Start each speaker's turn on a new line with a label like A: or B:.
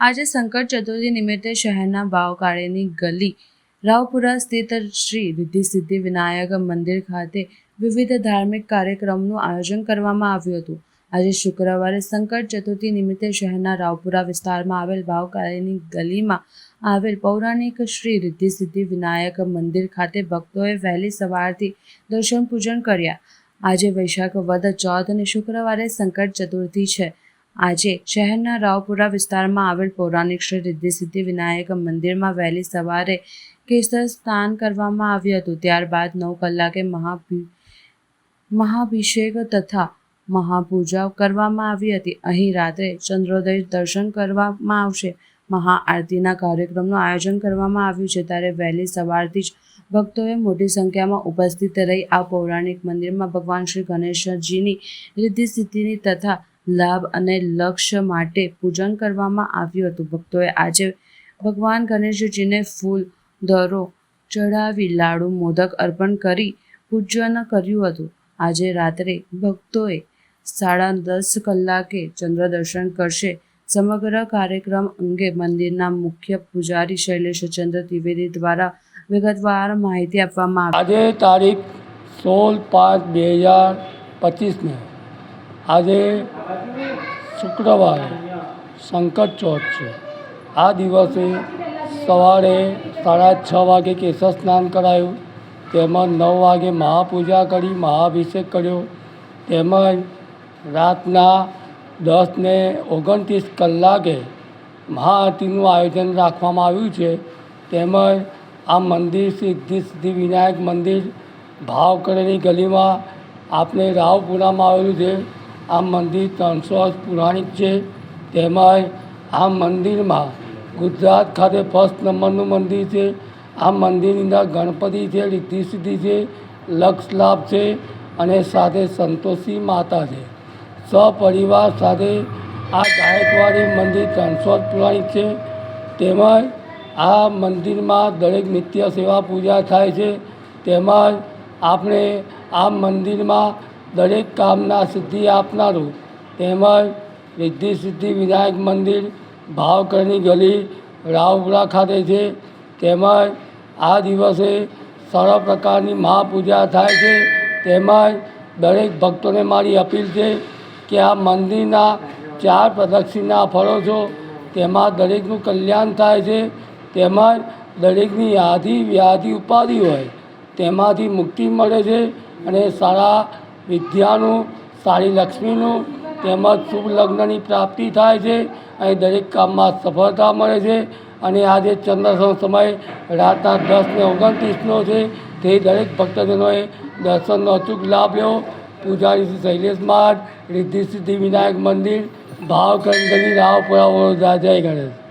A: આજે સંકટ ચતુર્થી નિમિત્તે શહેરના બાવકાળીની ગલી રાવપુરા સ્થિત શ્રી રિદ્ધિ સિદ્ધિ વિનાયક મંદિર ખાતે વિવિધ ધાર્મિક કાર્યક્રમનું આયોજન કરવામાં આવ્યું હતું. આજે શુક્રવારે સંકટ ચતુર્થી નિમિત્તે શહેરના રાવપુરા વિસ્તારમાં આવેલ ભાવકાળીની ગલીમાં આવેલ પૌરાણિક શ્રી રિદ્ધિ સિદ્ધિ વિનાયક મંદિર ખાતે ભક્તોએ વહેલી સવારથી દર્શન પૂજન કર્યા. આજે વૈશાખ વદ ચોથ અને શુક્રવારે સંકટ ચતુર્થી છે. આજે શહેરના રાવપુરા વિસ્તારમાં આવેલ પૌરાણિક શ્રી રિદ્ધિ સિદ્ધિ વિનાયક મંદિરમાં વહેલી સવારે કેસર સ્નાન કરવામાં આવ્યું હતું. ત્યારબાદ નવ કલાકે મહાભિ, મહાભિષેક તથા મહાપૂજા કરવામાં આવી હતી. અહીં રાત્રે ચંદ્રોદય દર્શન કરવામાં આવશે. મહાઆરતીના કાર્યક્રમનું આયોજન કરવામાં આવ્યું છે. ત્યારે વહેલી સવારથી જ ભક્તોએ મોટી સંખ્યામાં ઉપસ્થિત રહી આ પૌરાણિક મંદિરમાં ભગવાન શ્રી ગણેશજીની રિદ્ધિ સિદ્ધિની તથા લાભ અને લક્ષ્ય માટે પૂજન કરવામાં આવ્યું હતું. ભક્તોએ આજે ભગવાન ગણેશજીને ફૂલ, દરો ચઢાવી લાડુ, મોદક અર્પણ કરી પૂજન કર્યું હતું. આજે રાત્રે ભક્તોએ સાડા દસ કલાકે ચંદ્ર દર્શન કરશે. સમગ્ર કાર્યક્રમ અંગે મંદિરના મુખ્ય પૂજારી શૈલેષ ચંદ્ર ત્રિવેદી દ્વારા વિગતવાર માહિતી આપવામાં આવી.
B: આજે તારીખ સોળ પાંચ બે હજાર પચીસને આજે શુક્રવારે સંકટ ચોથ છે. આ દિવસે સવારે સાડા છ વાગે કેશર સ્નાન કરાયું. તેમજ નવ વાગે મહાપૂજા કરી, મહાભિષેક કર્યો. તેમજ રાતના દસ ને ઓગણત્રીસ કલાકે મહાઆરતીનું આયોજન રાખવામાં આવ્યું છે. તેમજ આ મંદિર સિદ્ધિ સિદ્ધિ વિનાયક મંદિર ભાવકરેની ગલીમાં આપણે રાવપુરામાં આવેલું છે. આ મંદિર ત્રણસો વર્ષ પુરાણિક છે. તેમજ આ મંદિરમાં ગુજરાત ખાતે ફર્સ્ટ નંબરનું મંદિર છે. આ મંદિરની અંદર ગણપતિ છે રિદ્ધિ સિદ્ધિ છે લક્ષ લાભ છે અને સાથે સંતોષી માતા છે. સપરિવાર સાથે આ ગાયકવાડી મંદિર ત્રણસો જ પૌરાણિક છે. તેમજ આ મંદિરમાં દરેક નિત્ય સેવા પૂજા થાય છે. તેમજ આપણે આ મંદિરમાં દરેક કામના સિદ્ધિ આપનારું તેમજ રિદ્ધિ સિદ્ધિ વિનાયક મંદિર ભાવકરની ગલી રાવપુરા ખાતે છે. તેમજ આ દિવસે સર્વ પ્રકારની મહાપૂજા થાય છે. તેમજ દરેક ભક્તોને મારી અપીલ છે કે આ મંદિરના ચાર પ્રદક્ષિણા ફરો છો. તેમાં દરેકનું કલ્યાણ થાય છે. તેમજ દરેકની યાદી વ્યાધિ ઉપાધિ હોય તેમાંથી મુક્તિ મળે છે અને સારા વિદ્યાનું, સારી લક્ષ્મીનું, તેમજ શુભ લગ્નની પ્રાપ્તિ થાય છે. અને દરેક કામમાં સફળતા મળે છે. અને આજે ચંદ્રસનો સમય રાતના દસ ને ઓગણત્રીસનો છે. તે દરેક ભક્તજનોએ દર્શનનો અચૂક લાભ લેવો. પૂજારી શ્રી શૈલેષ મહારાજ રિદ્ધિ સિદ્ધિ વિનાયક મંદિર ભાવ કંગની રાવપુરા વડોદરા જય ગણેશ.